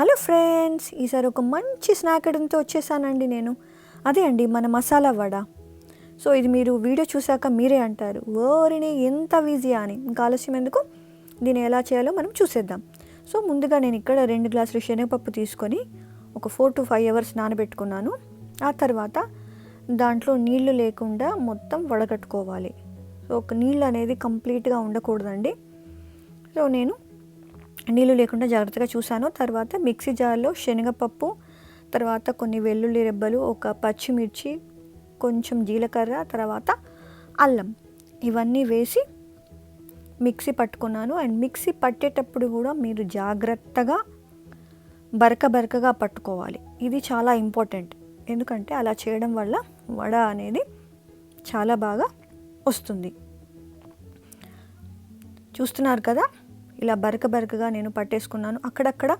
Hello friends ఈసారి ఒక మంచి స్నాక్ ఐటమ్తో వచ్చేసానండి నేను. అదే అండి మన మసాలా వడ. సో ఇది మీరు వీడియో చూశాక మీరే అంటారు ఓరిని ఎంత ఈజీ అని. ఇంకా ఆలస్యం ఎందుకు? దీన్ని ఎలా చేయాలో మనం చూసేద్దాం. సో ముందుగా నేను ఇక్కడ రెండు గ్లాసులు శనగపప్పు తీసుకొని ఒక ఫోర్ టు ఫైవ్ అవర్స్ నానబెట్టుకున్నాను. ఆ తర్వాత దాంట్లో నీళ్ళు లేకుండా మొత్తం వడగట్టుకోవాలి సో ఒక నీళ్ళు అనేది కంప్లీట్గా ఉండకూడదండి. సో నేను నీళ్ళు లేకుండా జాగ్రత్తగా చూశాను. తర్వాత మిక్సీ జార్లో శనగపప్పు తర్వాత కొన్ని వెల్లుల్లి రెబ్బలు ఒక పచ్చిమిర్చి కొంచెం జీలకర్ర తర్వాత అల్లం. ఇవన్నీ వేసి మిక్సీ పట్టుకున్నాను. అండ్ మిక్సీ పట్టేటప్పుడు కూడా మీరు జాగ్రత్తగా బరక బరకగా పట్టుకోవాలి. ఇది చాలా ఇంపార్టెంట్. ఎందుకంటే అలా చేయడం వల్ల వడ అనేది చాలా బాగా వస్తుంది. చూస్తున్నారు కదా? ఇలా బరక బరకగా నేను పట్టేసుకున్నాను. అక్కడక్కడ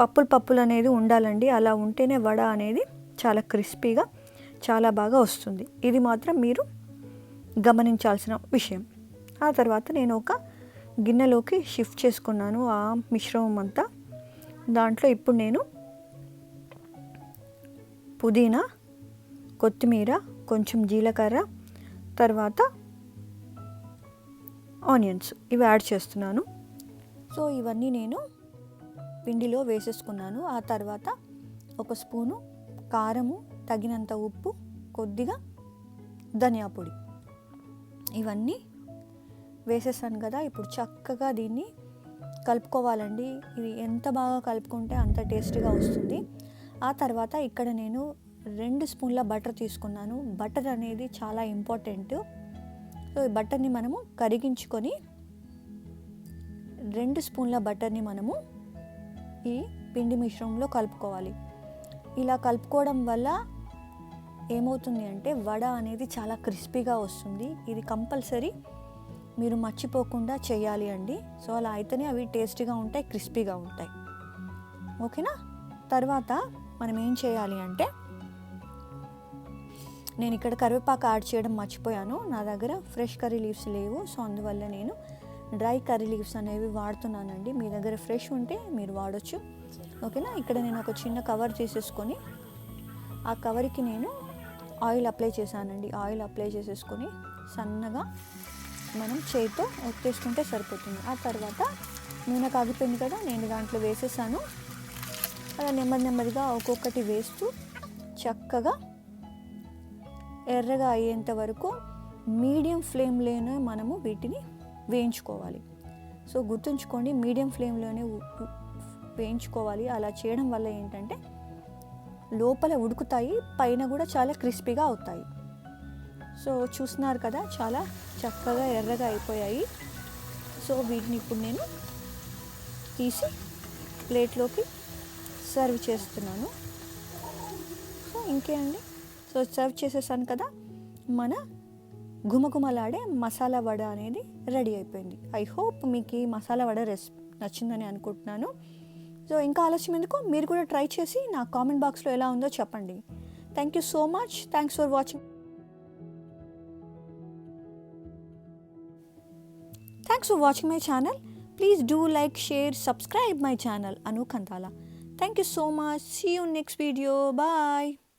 పప్పులు పప్పులు అనేది ఉండాలండి. అలా ఉంటేనే వడ అనేది చాలా క్రిస్పీగా చాలా బాగా వస్తుంది. ఇది మాత్రం మీరు గమనించాల్సిన విషయం. ఆ తర్వాత నేను ఒక గిన్నెలోకి షిఫ్ట్ చేసుకున్నాను. ఆ మిశ్రమం అంతా దాంట్లో ఇప్పుడు నేను పుదీనా కొత్తిమీర కొంచెం జీలకర్ర తర్వాత ఆనియన్స్ ఇవి యాడ్ చేస్తున్నాను. సో ఇవన్నీ నేను పిండిలో వేసేసుకున్నాను. ఆ తర్వాత ఒక స్పూను కారము తగినంత ఉప్పు కొద్దిగా ధనియా పొడి. ఇవన్నీ వేసేసాను కదా ఇప్పుడు చక్కగా దీన్ని కలుపుకోవాలండి. ఇది ఎంత బాగా కలుపుకుంటే అంత టేస్టీగా వస్తుంది. ఆ తర్వాత ఇక్కడ నేను రెండు స్పూన్ల బటర్ తీసుకున్నాను. బటర్ అనేది చాలా ఇంపార్టెంట్. సో ఈ బటర్ని మనము కరిగించుకొని రెండు స్పూన్ల బటర్ని మనము ఈ పిండి మిశ్రమంలో కలుపుకోవాలి. ఇలా కలుపుకోవడం వల్ల ఏమవుతుంది అంటే వడ అనేది చాలా క్రిస్పీగా వస్తుంది. ఇది కంపల్సరీ మీరు మర్చిపోకుండా చేయాలి అండి. సో అలా అయితేనే అవి టేస్టీగా ఉంటాయి క్రిస్పీగా ఉంటాయి. ఓకేనా? తర్వాత మనం ఏం చేయాలి అంటే నేను ఇక్కడ కరివేపాకు యాడ్ చేయడం మర్చిపోయాను. నా దగ్గర ఫ్రెష్ కర్రీ లీవ్స్ లేవు. సో అందువల్ల నేను డ్రై కర్రీ లీవ్స్ అనేవి వాడుతున్నానండి. మీ దగ్గర ఫ్రెష్ ఉంటే మీరు వాడచ్చు. ఓకేనా? ఇక్కడ నేను ఒక చిన్న కవర్ తీసేసుకొని ఆ కవర్కి నేను ఆయిల్ అప్లై చేశానండి. ఆయిల్ అప్లై చేసేసుకొని సన్నగా మనం చేతితో ఒత్తేసుకుంటే సరిపోతుంది. ఆ తర్వాత నూనె కాగిపోయింది కదా నేను దాంట్లో వేసేసాను. అలా నెమ్మది నెమ్మదిగా ఒక్కొక్కటి వేస్తూ చక్కగా ఎర్రగా అయ్యేంత వరకు మీడియం ఫ్లేమ్లోనే మనము వీటిని వేయించుకోవాలి. సో గుర్తుంచుకోండి మీడియం ఫ్లేమ్లోనే వేయించుకోవాలి. అలా చేయడం వల్ల ఏంటంటే లోపల ఉడుకుతాయి పైన కూడా చాలా క్రిస్పీగా అవుతాయి. సో చూస్తున్నారు కదా చాలా చక్కగా ఎర్రగా అయిపోయాయి. సో వీటిని ఇప్పుడు నేను తీసి ప్లేట్లోకి సర్వ్ చేస్తున్నాను. సో ఇంకే అండి సో సర్వ్ చేసేసాను కదా మన గుమగుమలాడే మసాలా వడ అనేది రెడీ అయిపోయింది. ఐ హోప్ మీకు ఈ మసాలా వడ రెసిపీ నచ్చిందని అనుకుంటున్నాను. సో ఇంకా ఆలస్యం ఎందుకు? మీరు కూడా ట్రై చేసి నా కామెంట్ బాక్స్లో ఎలా ఉందో చెప్పండి. Thank you so much thanks for watching thanks for watching my channel please do like share subscribe my channel Anu Kanthala thank you so much see you next video bye